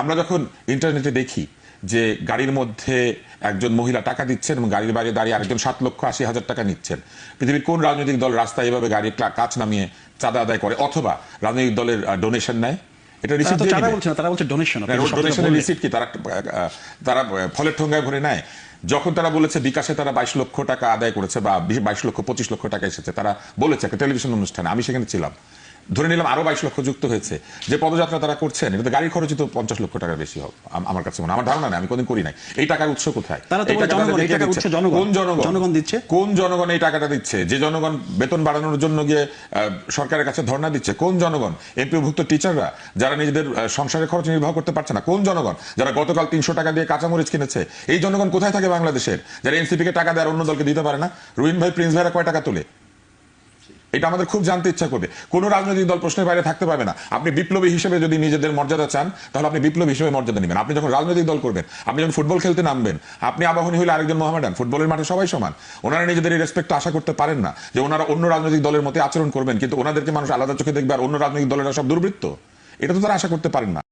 আমরা যখন ইন্টারনেটে দেখি যে গাড়ির মধ্যে একজন মহিলা টাকা দিচ্ছেন এবং গাড়ির বাইরে দাঁড়িয়ে আরেকজন সাত লক্ষ আশি হাজার টাকা নিচ্ছেন পৃথিবীর কোন রাজনৈতিক দল রাস্তায় এভাবে গাড়ির কাজ নামিয়ে চাঁদা আদায় করে? অথবা রাজনৈতিক দলের ডোনেশন নেয়? এটা তারা রিসিপ্ট তো দিয়ে চাঁদা দিবে। বলছে না তারা বলছে ডোনেশন ডোনেশনের রিসিট কি? তারা তারা ফলের ঠোঙ্গায় ভরে নেয়। যখন তারা বলেছে বিকাশে তারা বাইশ লক্ষ টাকা আদায় করেছে বা বাইশ লক্ষ পঁচিশ লক্ষ টাকা এসেছে তারা বলেছে একটা টেলিভিশন অনুষ্ঠানে আমি সেখানে ছিলাম। ধরে নিলাম আরও বাইশ লক্ষ যুক্ত হয়েছে। যে পদযাত্রা তারা করছেন এটা তো গাড়ির খরচই তো পঞ্চাশ লক্ষ টাকার বেশি হবে আমার কাছে মনে আমার ধারণা নেই আমি কোনদিন করি নাই। এই টাকার উৎস কোথায়? টাকা। কোন জনগণ? দিচ্ছে। কোন জনগণ এই টাকাটা দিচ্ছে? যে জনগণ বেতন বাড়ানোর জন্য গিয়ে আহ, সরকারের কাছে ধর্ণা দিচ্ছে কোন জনগণ? এমপিভুক্ত টিচাররা যারা নিজেদের সংসারের খরচ নির্বাহ করতে পারছে না কোন জনগণ? যারা গতকাল তিনশো টাকা দিয়ে কাঁচামরিচ কিনেছে এই জনগণ কোথায় থাকে বাংলাদেশের? যারা এনসিপি কে টাকা দেওয়ার অন্য দলকে দিতে পারে না? রুইন ভাই প্রিন্স ভাইরা কয় টাকা তোলে? এটা আমাদের খুব জানতে ইচ্ছা করবে। কোন রাজনৈতিক দল প্রশ্নের বাইরে থাকতে পারবে না। আপনি বিপ্লবী হিসেবে যদি নিজেদের মর্যাদা চান, তাহলে আপনি বিপ্লবী হিসেবে মর্যাদা নেবেন। আপনি যখন রাজনৈতিক দল করবেন, আপনি যখন ফুটবল খেলতে নামবেন, আপনি আবাহনী হলে আরেকজন মোহামেডান। ফুটবলের মাঠে সবাই সমান। ওনারা নিজেদের রেসপেক্ট আশা করতে পারেন না যে ওনারা অন্য রাজনৈতিক দলের মতো আচরণ করবেন, কিন্তু ওনাদেরকে মানুষ আলাদা চোখে দেখবে আর অন্য রাজনৈতিক দলেরা সব দুর্বৃত্ত। এটা তো তারা আশা করতে পারেন না।